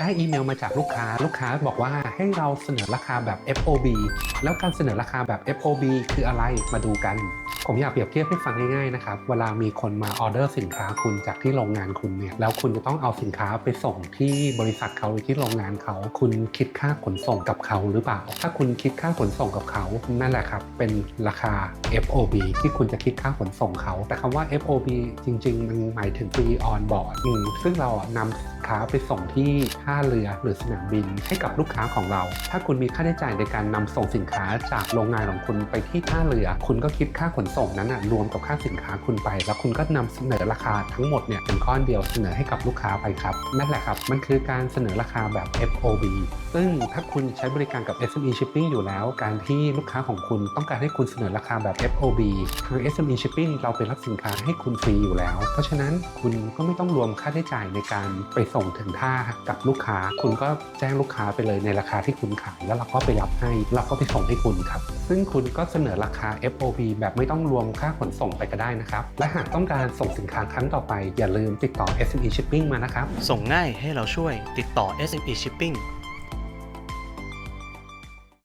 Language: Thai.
ได้อีเมลมาจากลูกค้า ลูกค้าบอกว่าให้เราเสนอราคาแบบ FOB แล้วการเสนอราคาแบบ FOB คืออะไรมาดูกัน ผมอยากเปรียบเทียบให้ฟังง่ายๆนะครับ เวลามีคนมาออเดอร์สินค้าคุณจากที่โรงงานคุณเนี่ย แล้วคุณจะต้องเอาสินค้าไปส่งที่บริษัทเขาหรือที่โรงงานเขา คุณคิดค่าขนส่งกับเขาหรือเปล่า ถ้าคุณคิดค่าขนส่งกับเขา นั่นแหละครับ เป็นราคา FOB ที่คุณจะคิดค่าขนส่งเขา แต่คำว่า FOB จริง ๆ มันหมายถึง Free on board ซึ่งเราอะนำสินค้าไปส่งที่ท่าเรือหรือสนามบินให้กับลูกค้าของเรา ถ้าคุณมีค่าใช้จ่ายในการนำส่งสินค้าจากโรงงานของคุณไปที่ท่าเรือ คุณก็คิดค่าขนส่งนั้นอะรวมกับค่าสินค้าคุณไป แล้วคุณก็นำเสนอราคาทั้งหมดเนี่ยเป็นก้อนเดียวเสนอให้กับลูกค้าไปครับ นั่นแหละครับ มันคือการเสนอราคาแบบ FOB ซึ่งถ้าคุณใช้บริการกับ SME Shipping อยู่แล้ว การที่ลูกค้าของคุณต้องการให้คุณเสนอราคาแบบ FOB ทาง SME Shipping เราไปรับสินค้าให้คุณฟรีอยู่แล้ว เพราะฉะนั้นคุณก็ไม่ต้องรวมค่าใช้จ่ายในการไปส่งถึงท่ากับลูกค้า คุณก็แจ้งลูกค้าไปเลยในราคาที่คุณขาย แล้วเราก็ไปรับให้ เราก็ไปส่งให้คุณครับ ซึ่งคุณก็เสนอราคา FOB แบบไม่ต้องต้องรวมค่าขนส่งไปก็ได้นะครับ และหากต้องการส่งสินค้าครั้งต่อไป อย่าลืมติดต่อ SME Shipping มานะครับ ส่งง่ายให้เราช่วยติดต่อ SME Shipping